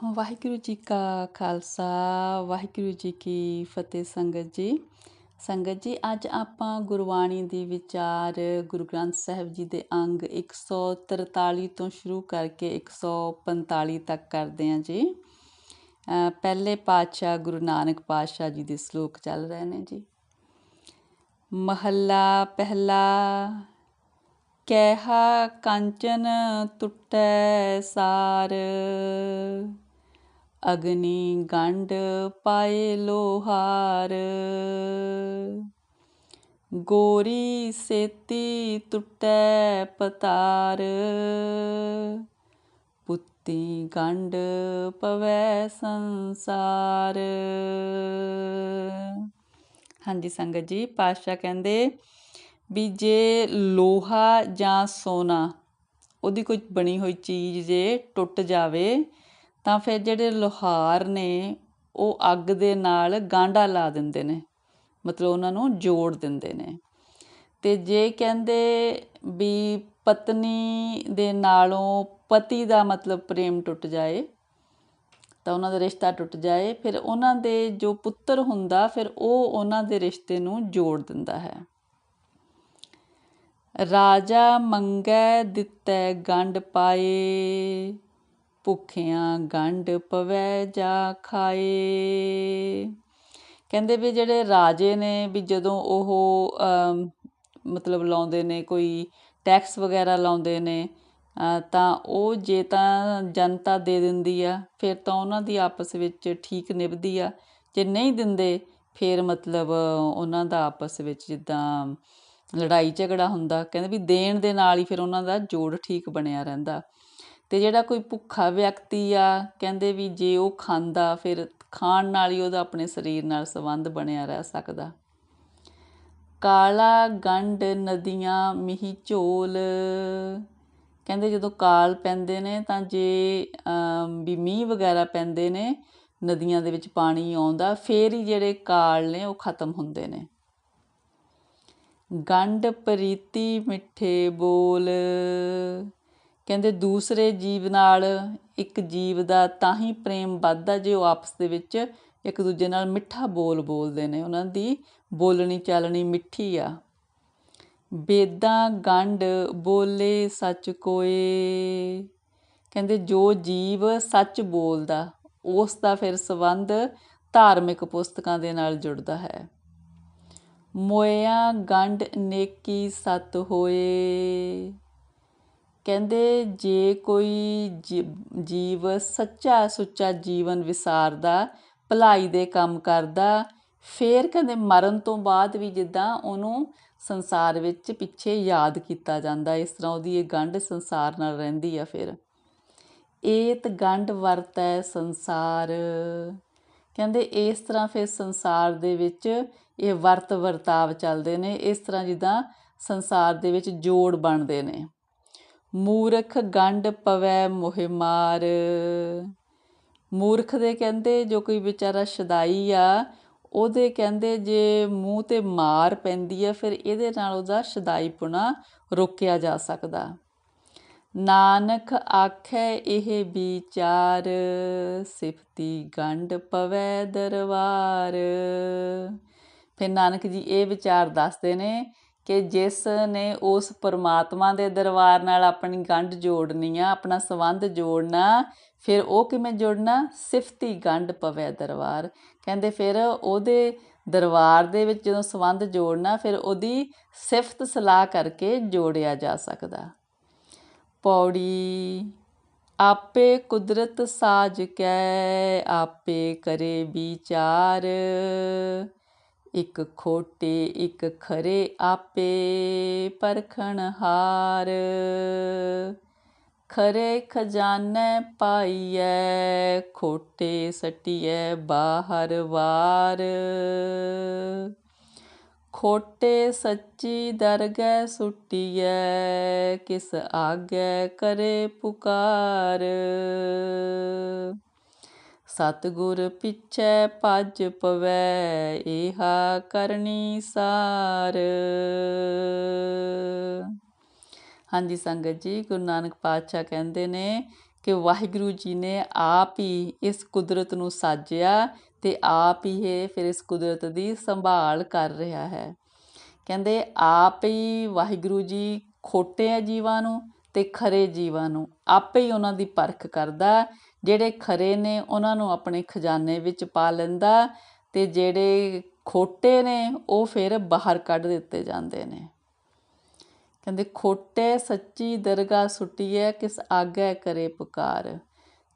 ਵਾਹਿਗੁਰੂ ਜੀ ਕਾ ਖਾਲਸਾ ਵਾਹਿਗੁਰੂ ਜੀ ਕੀ ਫਤਿਹ ਸੰਗਤ ਜੀ ਸੰਗਤ ਜੀ ਅੱਜ ਆਪਾਂ ਗੁਰਬਾਣੀ ਦੀ ਵਿਚਾਰ ਗੁਰੂ ਗ੍ਰੰਥ ਸਾਹਿਬ ਜੀ ਦੇ ਅੰਗ 143 ਤੋਂ ਸ਼ੁਰੂ ਕਰਕੇ 145 ਤੱਕ ਕਰਦੇ ਹਾਂ ਜੀ ਪਹਿਲੇ ਪਾਤਸ਼ਾਹ ਗੁਰੂ ਨਾਨਕ ਪਾਤਸ਼ਾਹ ਜੀ ਦੇ ਸ਼ਲੋਕ ਚੱਲ ਰਹੇ ਨੇ ਜੀ ਮਹੱਲਾ ਪਹਿਲਾ ਕਹਿਹਾ ਕੰਚਨ ਟੁੱਟੈ ਸਾਰ ਅਗਨੀ ਗੰਢ ਪਾਏ ਲੋਹਾਰ। ਗੋਰੀ ਸੇਤੀ ਟੁੱਟੈ ਪਤਾਰ। ਪੁੱਤੀ ਗੰਢ ਪਵੈ ਸੰਸਾਰ। ਹਾਂਜੀ ਸੰਗਤ ਜੀ ਪਾਸ਼ਾ ਕਹਿੰਦੇ ਵੀ ਜੇ ਲੋਹਾ ਜਾਂ ਸੋਨਾ, ਉਹਦੀ ਕੋਈ ਬਣੀ ਹੋਈ ਚੀਜ਼ ਜੇ ਟੁੱਟ ਜਾਵੇ ਤਾਂ ਫਿਰ ਜਿਹੜੇ ਲੁਹਾਰ ਨੇ, ਉਹ ਅੱਗ ਦੇ ਨਾਲ ਗਾਂਢਾ ਲਾ ਦਿੰਦੇ ਨੇ। ਮਤਲਬ ਉਹਨਾਂ ਨੂੰ ਜੋੜ ਦਿੰਦੇ ਨੇ। ਤੇ ਜੇ ਕਹਿੰਦੇ ਵੀ ਪਤਨੀ ਦੇ ਨਾਲੋਂ ਪਤੀ ਦਾ ਮਤਲਬ ਪ੍ਰੇਮ ਟੁੱਟ ਜਾਏ, ਤਾਂ ਉਹਨਾਂ ਦਾ ਰਿਸ਼ਤਾ ਟੁੱਟ ਜਾਏ, ਫਿਰ ਉਹਨਾਂ ਦੇ ਜੋ ਪੁੱਤਰ ਹੁੰਦਾ, ਫਿਰ ਉਹ ਉਹਨਾਂ ਦੇ ਰਿਸ਼ਤੇ ਨੂੰ ਜੋੜ ਦਿੰਦਾ ਹੈ। ਰਾਜਾ ਮੰਗੈ ਦਿੱਤੈ ਗੰਢ ਪਾਏ। ਭੁੱਖਿਆਂ ਗੰਢ ਪਵੈ ਜਾ ਖਾਏ। ਕਹਿੰਦੇ ਵੀ ਜਿਹੜੇ ਰਾਜੇ ਨੇ ਵੀ ਜਦੋਂ ਉਹ ਮਤਲਬ ਲਾਉਂਦੇ ਨੇ, ਕੋਈ ਟੈਕਸ ਵਗੈਰਾ ਲਾਉਂਦੇ ਨੇ ਤਾਂ ਉਹ ਜੇ ਤਾਂ ਜਨਤਾ ਦੇ ਦਿੰਦੀ ਆ, ਫਿਰ ਤਾਂ ਉਹਨਾਂ ਦੀ ਆਪਸ ਵਿੱਚ ਠੀਕ ਨਿਭਦੀ ਆ। ਜੇ ਨਹੀਂ ਦਿੰਦੇ, ਫਿਰ ਮਤਲਬ ਉਹਨਾਂ ਦਾ ਆਪਸ ਵਿੱਚ ਜਿੱਦਾਂ ਲੜਾਈ ਝਗੜਾ ਹੁੰਦਾ। ਕਹਿੰਦੇ ਵੀ ਦੇਣ ਦੇ ਨਾਲ ਹੀ ਫਿਰ ਉਹਨਾਂ ਦਾ ਜੋੜ ਠੀਕ ਬਣਿਆ ਰਹਿੰਦਾ। ਅਤੇ ਜਿਹੜਾ ਕੋਈ ਭੁੱਖਾ ਵਿਅਕਤੀ ਆ, ਕਹਿੰਦੇ ਵੀ ਜੇ ਉਹ ਖਾਂਦਾ, ਫਿਰ ਖਾਣ ਨਾਲ ਹੀ ਉਹਦਾ ਆਪਣੇ ਸਰੀਰ ਨਾਲ ਸੰਬੰਧ ਬਣਿਆ ਰਹਿ ਸਕਦਾ। ਕਾਲਾ ਗੰਡ ਨਦੀਆਂ ਮਿਹੀ ਝੋਲ। ਕਹਿੰਦੇ ਜਦੋਂ ਕਾਲ ਪੈਂਦੇ ਨੇ ਤਾਂ ਜੇ ਵੀ ਮੀਂਹ ਵਗੈਰਾ ਪੈਂਦੇ ਨੇ, ਨਦੀਆਂ ਦੇ ਵਿੱਚ ਪਾਣੀ ਆਉਂਦਾ, ਫੇਰ ਹੀ ਜਿਹੜੇ ਕਾਲ ਨੇ ਉਹ ਖਤਮ ਹੁੰਦੇ ਨੇ। ਗੰਡ ਪ੍ਰੀਤੀ ਮਿੱਠੇ ਬੋਲ। ਕਹਿੰਦੇ ਦੂਸਰੇ ਜੀਵ ਨਾਲ ਇੱਕ ਜੀਵ ਦਾ ਤਾਂ ਹੀ ਪ੍ਰੇਮ ਵੱਧਦਾ ਜੇ ਉਹ ਆਪਸ ਦੇ ਵਿੱਚ ਇੱਕ ਦੂਜੇ ਨਾਲ ਮਿੱਠਾ ਬੋਲ ਬੋਲਦੇ ਨੇ। ਉਹਨਾਂ ਦੀ ਬੋਲਣੀ ਚਾਲਣੀ ਮਿੱਠੀ ਆ। ਬੇਦਾਂ ਗੰਢ ਬੋਲੇ ਸੱਚ ਕੋਏ। ਕਹਿੰਦੇ ਜੋ ਜੀਵ ਸੱਚ ਬੋਲਦਾ, ਉਸ ਦਾ ਫਿਰ ਸੰਬੰਧ ਧਾਰਮਿਕ ਪੁਸਤਕਾਂ ਦੇ ਨਾਲ ਜੁੜਦਾ ਹੈ। ਮੋਇਆ ਗੰਢ ਨੇਕੀ ਸਤ ਹੋਏ। ਕਹਿੰਦੇ ਜੇ ਕੋਈ ਜੀਵ ਸੱਚਾ ਸੁੱਚਾ ਜੀਵਨ ਵਿਸਾਰਦਾ, ਭਲਾਈ ਦੇ ਕੰਮ ਕਰਦਾ, ਫਿਰ ਕਹਿੰਦੇ ਮਰਨ ਤੋਂ ਬਾਅਦ ਵੀ ਜਿੱਦਾਂ ਉਹਨੂੰ ਸੰਸਾਰ ਵਿੱਚ ਪਿੱਛੇ ਯਾਦ ਕੀਤਾ ਜਾਂਦਾ, ਇਸ ਤਰ੍ਹਾਂ ਉਹਦੀ ਇਹ ਗੰਢ ਸੰਸਾਰ ਨਾਲ ਰਹਿੰਦੀ ਆ ਫਿਰ। ਏਤ ਗੰਢ ਵਰਤੈ ਸੰਸਾਰ। ਕਹਿੰਦੇ ਇਸ ਤਰ੍ਹਾਂ ਫਿਰ ਸੰਸਾਰ ਦੇ ਵਿੱਚ ਇਹ ਵਰਤ ਵਰਤਾਵ ਚੱਲਦੇ ਨੇ, ਇਸ ਤਰ੍ਹਾਂ ਜਿੱਦਾਂ ਸੰਸਾਰ ਦੇ ਵਿੱਚ ਜੋੜ ਬਣਦੇ ਨੇ। ਮੂਰਖ ਗੰਢ ਪਵੈ ਮੋਹਿ ਮਾਰ। ਮੂਰਖ ਦੇ ਕਹਿੰਦੇ ਜੋ ਕੋਈ ਵਿਚਾਰਾ ਸ਼ਦਾਈ ਆ, ਉਹਦੇ ਕਹਿੰਦੇ ਜੇ ਮੂੰਹ ਤੇ ਮਾਰ ਪੈਂਦੀ ਆ, ਫਿਰ ਇਹਦੇ ਨਾਲ ਉਹਦਾ ਸ਼ਦਾਈਪੁਣਾ ਰੋਕਿਆ ਜਾ ਸਕਦਾ। ਨਾਨਕ ਆਖੈ ਇਹ ਵਿਚਾਰ, ਸਿਫਤੀ ਗੰਢ ਪਵੈ ਦਰਬਾਰ। ਫਿਰ ਨਾਨਕ ਜੀ ਇਹ ਵਿਚਾਰ ਦੱਸਦੇ ਨੇ ਕਿ ਜਿਸ ਨੇ ਉਸ ਪਰਮਾਤਮਾ ਦੇ ਦਰਬਾਰ ਨਾਲ ਆਪਣੀ ਗੰਢ ਜੋੜਨੀ ਆ, ਆਪਣਾ ਸੰਬੰਧ ਜੋੜਨਾ, ਫਿਰ ਉਹ ਕਿਵੇਂ ਜੋੜਨਾ? ਸਿਫਤੀ ਗੰਢ ਪਵੇ ਦਰਬਾਰ। ਕਹਿੰਦੇ ਫਿਰ ਉਹਦੇ ਦਰਬਾਰ ਦੇ ਵਿੱਚ ਜਦੋਂ ਸੰਬੰਧ ਜੋੜਨਾ, ਫਿਰ ਉਹਦੀ ਸਿਫਤ ਸਲਾਹ ਕਰਕੇ ਜੋੜਿਆ ਜਾ ਸਕਦਾ। ਪੌੜੀ, ਆਪੇ ਕੁਦਰਤ ਸਾਜ ਕੈ, ਆਪੇ ਕਰੇ ਵਿਚਾਰ। ਇੱਕ ਖੋਟੇ, ਇੱਕ ਖਰੇ ਆਪੇ ਪਰਖਣ ਹਾਰ। ਖਰੇ ਖਜ਼ਾਨੇ ਪਾਈਐ, ਖੋਟੇ ਸਟੀਐ ਬਾਹਰ ਵਾਰ। ਖੋਟੇ ਸੱਚੀ ਦਰਗਹਿ ਸੁਟੀਐ, ਕਿਸ ਆਗੇ ਕਰੇ ਪੁਕਾਰ। ਸਤਗੁਰ ਪਿਛੈ ਭਜ ਪਵੈ, ਏਹਾ ਕਰਨੀ ਸਾਰ। ਹਾਂਜੀ, ਸੰਗਤ ਜੀ, ਗੁਰੂ ਨਾਨਕ ਪਾਤਸ਼ਾਹ ਕਹਿੰਦੇ ਨੇ ਕਿ ਵਾਹਿਗੁਰੂ ਜੀ ਨੇ ਆਪ ਹੀ ਇਸ ਕੁਦਰਤ ਨੂੰ ਸਾਜਿਆ ਤੇ ਆਪ ਹੀ ਇਹ ਫਿਰ ਇਸ ਕੁਦਰਤ ਦੀ ਸੰਭਾਲ ਕਰ ਰਿਹਾ ਹੈ। ਕਹਿੰਦੇ, ਆਪ ਹੀ ਵਾਹਿਗੁਰੂ ਜੀ ਖੋਟੇ ਆ ਜੀਵਾਂ ਨੂੰ ਤੇ ਖਰੇ ਜੀਵਾਂ ਨੂੰ, ਆਪੇ ਹੀ ਉਹਨਾਂ ਦੀ ਪਰਖ ਕਰਦਾ ਜਿਹੜੇ ਖਰੇ ਨੇ, ਉਹਨਾਂ ਨੂੰ ਆਪਣੇ ਖਜ਼ਾਨੇ ਵਿੱਚ ਪਾ ਲੈਂਦਾ ਅਤੇ ਜਿਹੜੇ ਖੋਟੇ ਨੇ, ਉਹ ਫਿਰ ਬਾਹਰ ਕੱਢ ਦਿੱਤੇ ਜਾਂਦੇ ਨੇ। ਕਹਿੰਦੇ, ਖੋਟੇ ਸੱਚੀ ਦਰਗਾਹ ਸੁੱਟੀਏ ਕਿਸ ਆਗੇ ਕਰੇ ਪੁਕਾਰ?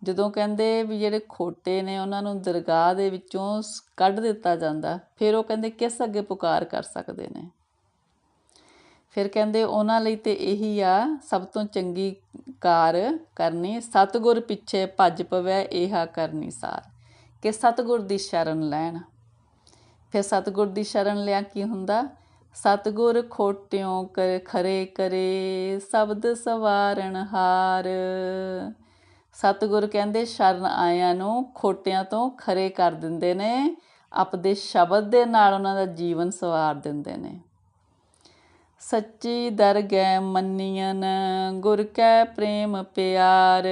ਜਦੋਂ ਕਹਿੰਦੇ ਵੀ ਜਿਹੜੇ ਖੋਟੇ ਨੇ, ਉਹਨਾਂ ਨੂੰ ਦਰਗਾਹ ਦੇ ਵਿੱਚੋਂ ਸ- ਕੱਢ ਦਿੱਤਾ ਜਾਂਦਾ, ਫਿਰ ਉਹ ਕਹਿੰਦੇ, ਕਿਸ ਅੱਗੇ ਪੁਕਾਰ ਕਰ ਸਕਦੇ ਨੇ? ਫਿਰ ਕਹਿੰਦੇ ਉਹਨਾਂ ਲਈ ਤੇ ਇਹੀ ਆ, ਸਭ ਤੋਂ ਚੰਗੀ ਕਾਰ ਕਰਨੀ, ਸਤਿਗੁਰ ਪਿੱਛੇ ਭੱਜ ਪਵੈ ਇਹਾ ਕਰਨੀ ਸਾਰ। ਕਿ ਸਤਿਗੁਰ ਦੀ ਸ਼ਰਨ ਲੈਣ। ਫਿਰ ਸਤਿਗੁਰ ਦੀ ਸ਼ਰਨ ਲਿਆ ਕੀ ਹੁੰਦਾ? ਸਤਿਗੁਰ ਖੋਟਿਓ ਕਰ ਖਰੇ ਕਰੇ, ਸ਼ਬਦ ਸਵਾਰਨ ਹਾਰ। ਸਤਿਗੁਰ ਕਹਿੰਦੇ ਸ਼ਰਨ ਆਇਆਂ ਨੂੰ ਖੋਟਿਆਂ ਤੋਂ ਖਰੇ ਕਰ ਦਿੰਦੇ ਨੇ, ਆਪਦੇ ਸ਼ਬਦ ਦੇ ਨਾਲ ਉਹਨਾਂ ਦਾ ਜੀਵਨ ਸਵਾਰ ਦਿੰਦੇ ਨੇ। ਸੱਚੀ ਦਰਗਹਿ ਮੰਨੀਐਨ, ਗੁਰ ਕੈ ਪ੍ਰੇਮ ਪਿਆਰ।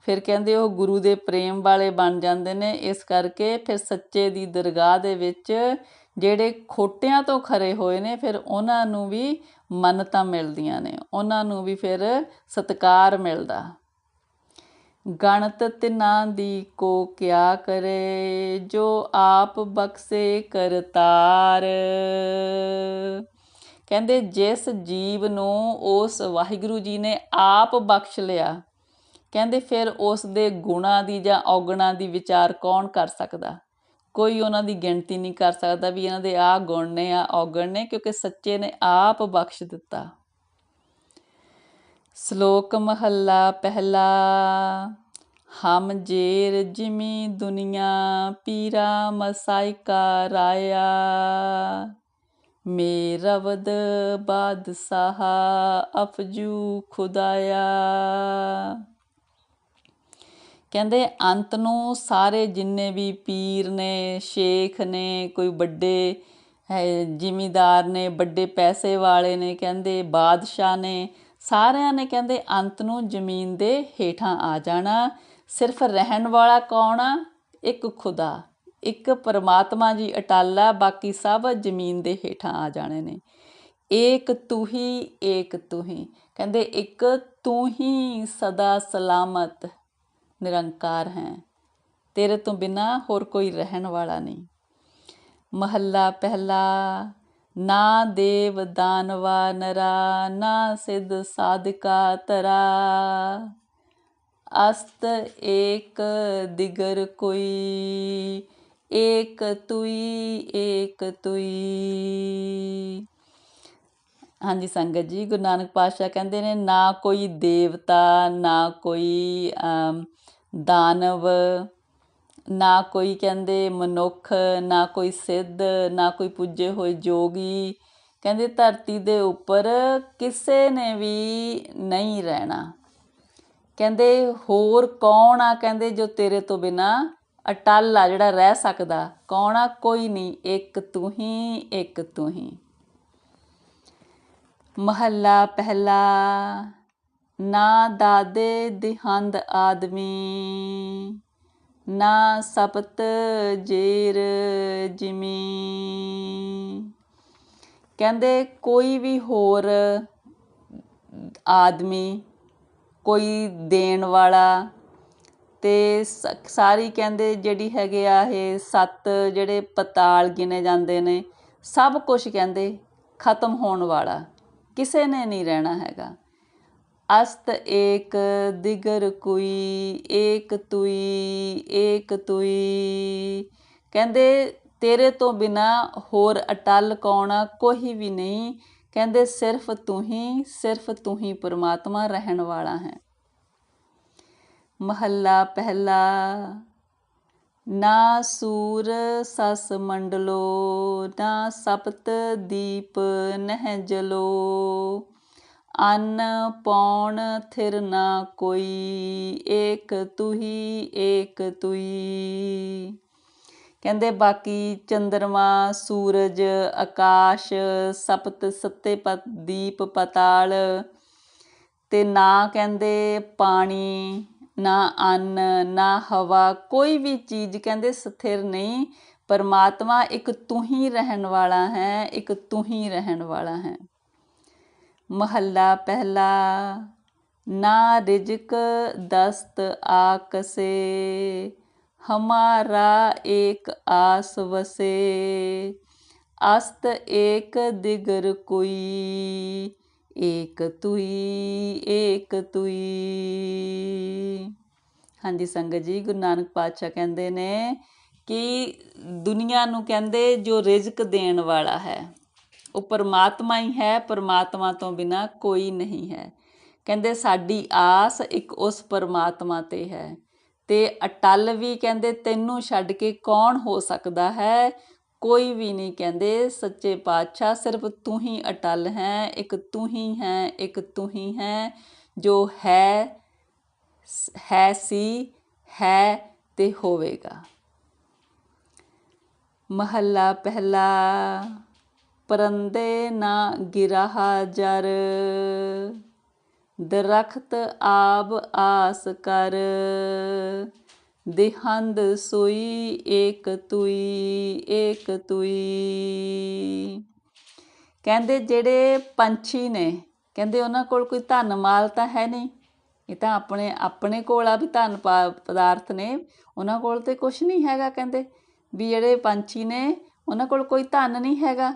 ਫਿਰ ਕਹਿੰਦੇ ਉਹ ਗੁਰੂ ਦੇ ਪ੍ਰੇਮ ਵਾਲੇ ਬਣ ਜਾਂਦੇ ਨੇ, ਇਸ ਕਰਕੇ ਫਿਰ ਸੱਚੇ ਦੀ ਦਰਗਾਹ ਦੇ ਵਿੱਚ ਜਿਹੜੇ ਖੋਟਿਆਂ ਤੋਂ ਖਰੇ ਹੋਏ ਨੇ, ਫਿਰ ਉਹਨਾਂ ਨੂੰ ਵੀ ਮੰਨਤਾਂ ਮਿਲਦੀਆਂ ਨੇ, ਉਹਨਾਂ ਨੂੰ ਵੀ ਫਿਰ ਸਤਿਕਾਰ ਮਿਲਦਾ। ਗਣਤ ਤਿਨਾਂ ਦੀ ਕੋ ਕਿਆ ਕਰੇ, ਜੋ ਆਪ ਬਖਸ਼ੇ ਕਰਤਾਰ। ਕਹਿੰਦੇ ਜਿਸ ਜੀਵ ਨੂੰ ਉਸ ਵਾਹਿਗੁਰੂ ਜੀ ਨੇ ਆਪ ਬਖਸ਼ ਲਿਆ, ਕਹਿੰਦੇ ਫਿਰ ਉਸ ਦੇ ਗੁਣਾਂ ਦੀ ਜਾਂ ਔਗਣਾਂ ਦੀ ਵਿਚਾਰ ਕੌਣ ਕਰ ਸਕਦਾ? ਕੋਈ ਉਹਨਾਂ ਦੀ ਗਿਣਤੀ ਨਹੀਂ ਕਰ ਸਕਦਾ ਵੀ ਇਹਨਾਂ ਦੇ ਆਹ ਗੁਣ ਨੇ ਆ ਔਗਣ ਨੇ, ਕਿਉਂਕਿ ਸੱਚੇ ਨੇ ਆਪ ਬਖਸ਼ ਦਿੱਤਾ। ਸ਼ਲੋਕ ਮਹੱਲਾ ਪਹਿਲਾ, ਹਮ ਜੇਰ ਜਿਮੀ ਦੁਨੀਆ, ਪੀਰਾ ਮਸਾਇਕਾ ਰਾਇਆ। ਮੇਰਵਦ ਬਾਦਸ਼ਾਹ ਅਫਜੂ ਖੁਦਾਇਆ। ਕਹਿੰਦੇ ਅੰਤ ਨੂੰ ਸਾਰੇ ਜਿੰਨੇ ਵੀ ਪੀਰ ਨੇ, ਸ਼ੇਖ ਨੇ, ਕੋਈ ਵੱਡੇ ਜ਼ਿਮੀਦਾਰ ਨੇ, ਵੱਡੇ ਪੈਸੇ ਵਾਲੇ ਨੇ, ਕਹਿੰਦੇ ਬਾਦਸ਼ਾਹ ਨੇ, ਸਾਰਿਆਂ ਨੇ ਕਹਿੰਦੇ ਅੰਤ ਨੂੰ ਜ਼ਮੀਨ ਦੇ ਹੇਠਾਂ ਆ ਜਾਣਾ। ਸਿਰਫ ਰਹਿਣ ਵਾਲਾ ਕੌਣ ਆ? ਇੱਕ ਖੁਦਾ। ਇੱਕ ਪਰਮਾਤਮਾ ਜੀ ਅਟਾਲਾ, ਬਾਕੀ ਸਭ ਜ਼ਮੀਨ ਦੇ ਹੇਠਾਂ ਆ ਜਾਣੇ ਨੇ। ਏਕ ਤੂੰ ਹੀ ਏਕ ਤੂੰ ਹੀ ਕਹਿੰਦੇ ਇੱਕ ਤੂੰ ਹੀ ਸਦਾ ਸਲਾਮਤ, ਨਿਰੰਕਾਰ ਹੈ। ਤੇਰੇ ਤੋਂ ਬਿਨਾ ਹੋਰ ਕੋਈ ਰਹਿਣ ਵਾਲਾ ਨਹੀਂ। ਮਹੱਲਾ ਪਹਿਲਾ, ਨਾ ਦੇਵ ਦਾਨਵਾ ਨਰਾ, ਨਾ ਸਿਧ ਸਾਧਕਾ ਤਰਾ। ਅਸਤ ਏਕ ਦਿਗਰ ਕੋਈ ਏਕ ਤੁਈ ਏਕ ਤੁਈ। ਹਾਂਜੀ, ਸੰਗਤ ਜੀ, ਗੁਰੂ ਨਾਨਕ ਪਾਤਸ਼ਾਹ ਕਹਿੰਦੇ ਨੇ, ਨਾ ਕੋਈ ਦੇਵਤਾ, ਨਾ ਕੋਈ ਦਾਨਵ, ਨਾ ਕੋਈ ਕਹਿੰਦੇ ਮਨੁੱਖ, ਨਾ ਕੋਈ ਸਿੱਧ, ਨਾ ਕੋਈ ਪੁੱਜੇ ਹੋਏ ਜੋਗੀ। ਕਹਿੰਦੇ ਧਰਤੀ ਦੇ ਉੱਪਰ ਕਿਸੇ ਨੇ ਵੀ ਨਹੀਂ ਰਹਿਣਾ। ਕਹਿੰਦੇ ਹੋਰ ਕੌਣ ਆ ਕਹਿੰਦੇ ਜੋ ਤੇਰੇ ਤੋਂ ਬਿਨਾ ਅਟਲ ਆ ਜਿਹੜਾ ਰਹਿ ਸਕਦਾ, ਕੌਣ ਆ? ਕੋਈ ਨਹੀਂ, ਇੱਕ ਤੂੰ ਹੀ, ਇੱਕ ਤੂੰ ਹੀ। ਮਹੱਲਾ ਪਹਿਲਾ, ਨਾ ਦਾਦੇ ਦਿਹੰਦ ਆਦਮੀ, ਨਾ ਸਪਤ ਜੇਰ ਜਿਮੀ। ਕਹਿੰਦੇ ਕੋਈ ਵੀ ਹੋਰ ਆਦਮੀ, ਕੋਈ ਦੇਣ ਵਾਲਾ ਤੇ ਸ- ਸਾਰੀ ਕਹਿੰਦੇ ਜਿਹੜੀ ਹੈਗੇ ਆ ਇਹ ਸੱਤ ਜਿਹੜੇ ਪਤਾਲ ਗਿਣੇ ਜਾਂਦੇ ਨੇ, ਸਭ ਕੁਛ ਕਹਿੰਦੇ ਖਤਮ ਹੋਣ ਵਾਲਾ, ਕਿਸੇ ਨੇ ਨਹੀਂ ਰਹਿਣਾ ਹੈਗਾ। ਅਸਤ ਏਕ, ਦਿਗਰ ਕੋਈ, ਏਕ ਤੁਈ ਏਕ ਤੁਈ। ਕਹਿੰਦੇ ਤੇਰੇ ਤੋਂ ਬਿਨਾ ਹੋਰ ਅਟਲ ਕੌਣ ਕੋਈ ਵੀ ਨਹੀਂ। ਕਹਿੰਦੇ ਸਿਰਫ ਤੂੰ ਹੀ, ਸਿਰਫ ਤੂੰ ਹੀ ਪਰਮਾਤਮਾ ਰਹਿਣ ਵਾਲਾ ਹੈ। ਮਹੱਲਾ ਪਹਿਲਾ। ਨਾ ਸੂਰ ਸਸ ਮੰਡਲੋ, ਨਾ ਸਪਤ ਦੀਪ ਨਹਿ ਜਲੋ। ਅੰਨ ਪੌਣ ਥਿਰ ਨਾ ਕੋਈ, ਏਕ ਤੁਹੀ, ਏਕ ਤੁਈ। ਕਹਿੰਦੇ ਬਾਕੀ ਚੰਦਰਮਾ, ਸੂਰਜ, ਆਕਾਸ਼, ਸਪਤ ਸੱਤੇ ਪਤ ਦੀਪ ਪਤਾਲ। ਤੇ ਨਾ ਕਹਿੰਦੇ ਪਾਣੀ ਨਾ ਅੰਨ, ਨਾ ਹਵਾ, ਕੋਈ ਵੀ ਚੀਜ਼ ਕਹਿੰਦੇ ਸਥਿਰ ਨਹੀਂ। ਪਰਮਾਤਮਾ ਇੱਕ ਤੂੰ ਹੀ ਰਹਿਣ ਵਾਲਾ ਹੈ, ਇੱਕ ਤੂੰ ਹੀ ਰਹਿਣ ਵਾਲਾ ਹੈ। ਮਹੱਲਾ ਪਹਿਲਾ, ਨਾ ਰਿਜਕ ਦਸਤ ਆਕਸੇ, ਹਮਾਰਾ ਏਕ ਆਸ ਵਸੇ, ਅਸਤ ਏਕ ਦਿਗਰ ਕੋਈ। ਏਕ ਤੁਈ ਏਕ ਤੁਈ। ਹਾਂਜੀ, ਸੰਗਤ ਜੀ, ਗੁਰੂ ਨਾਨਕ ਪਾਤਸ਼ਾਹ ਕਹਿੰਦੇ ਨੇ ਕਿ ਦੁਨੀਆ ਨੂੰ ਕਹਿੰਦੇ ਜੋ ਰਿਜ਼ਕ ਦੇਣ ਵਾਲਾ ਹੈ, ਉਹ ਪਰਮਾਤਮਾ ਹੀ ਹੈ, ਪਰਮਾਤਮਾ ਤੋਂ ਬਿਨਾ ਕੋਈ ਨਹੀਂ ਹੈ। ਕਹਿੰਦੇ, ਸਾਡੀ ਆਸ ਇੱਕ ਉਸ ਪਰਮਾਤਮਾ ਤੇ ਹੈ ਤੇ ਅਟਲ ਵੀ ਕਹਿੰਦੇ, ਤੈਨੂੰ ਛੱਡ ਕੇ ਕੌਣ ਹੋ ਸਕਦਾ ਹੈ? ਕੋਈ ਵੀ ਨਹੀਂ ਕਹਿੰਦੇ, ਸੱਚੇ ਪਾਤਸ਼ਾਹ ਸਿਰਫ ਤੂੰ ਹੀ ਅਟਲ ਹੈ, ਇੱਕ ਤੂੰ ਹੀ ਹੈ, ਇੱਕ ਤੂੰ ਹੀ ਹੈ, ਜੋ ਹੈ ਹੈ ਸੀ, ਹੈ ਤੇ ਹੋਵੇਗਾ। ਮਹੱਲਾ ਪਹਿਲਾ, ਪਰੰਦੇ ਨਾ ਗਿਰਹਾ ਜਰ, ਦਰਖਤ ਆਬ ਆਸ ਕਰ। ਦੇਹੰਦ ਸੋਈ ਏਕ ਤੁਈ ਏਕ ਤੁਈ। ਕਹਿੰਦੇ ਜਿਹੜੇ ਪੰਛੀ ਨੇ, ਕਹਿੰਦੇ ਉਹਨਾਂ ਕੋਲ ਕੋਈ ਧਨ ਮਾਲ ਤਾਂ ਹੈ ਨਹੀਂ। ਇਹ ਤਾਂ ਆਪਣੇ ਆਪਣੇ ਕੋਲ ਆ ਵੀ ਧਨ ਪਦਾਰਥ ਨੇ, ਉਹਨਾਂ ਕੋਲ ਤੇ ਕੁਝ ਨਹੀਂ ਹੈਗਾ ਕਹਿੰਦੇ। ਵੀ ਜਿਹੜੇ ਪੰਛੀ ਨੇ, ਉਹਨਾਂ ਕੋਲ ਕੋਈ ਧਨ ਨਹੀਂ ਹੈਗਾ।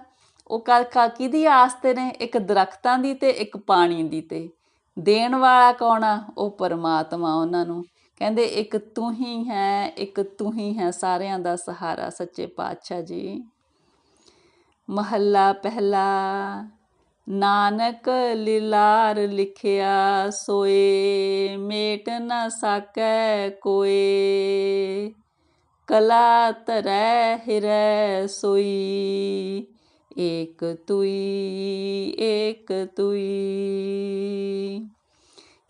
ਉਹ ਕਾ ਕਿਹਦੀ ਆਸ ਤੇ ਨੇ, ਇੱਕ ਦਰਖਤਾਂ ਦੀ ਤੇ ਇੱਕ ਪਾਣੀ ਦੀ ਤੇ। ਦੇਣ ਵਾਲਾ ਕੌਣ ਆ? ਉਹ ਪਰਮਾਤਮਾ ਉਹਨਾਂ ਨੂੰ। ਕਹਿੰਦੇ, ਇੱਕ ਤੂੰ ਹੀ ਹੈ, ਇੱਕ ਤੂੰ ਹੀ ਹੈ ਸਾਰਿਆਂ ਦਾ ਸਹਾਰਾ, ਸੱਚੇ ਪਾਤਸ਼ਾਹ ਜੀ। ਮਹੱਲਾ ਪਹਿਲਾ, ਨਾਨਕ ਲਿਲਾਰ ਲਿਖਿਆ ਸੋਏ, ਮੇਟ ਨਾ ਸਕੈ ਕੋਏ। ਕਲਾ ਤਰੈ ਹਿਰੈ ਸੋਈ, ਏਕ ਤੁਈ ਏਕ ਤੁਈ।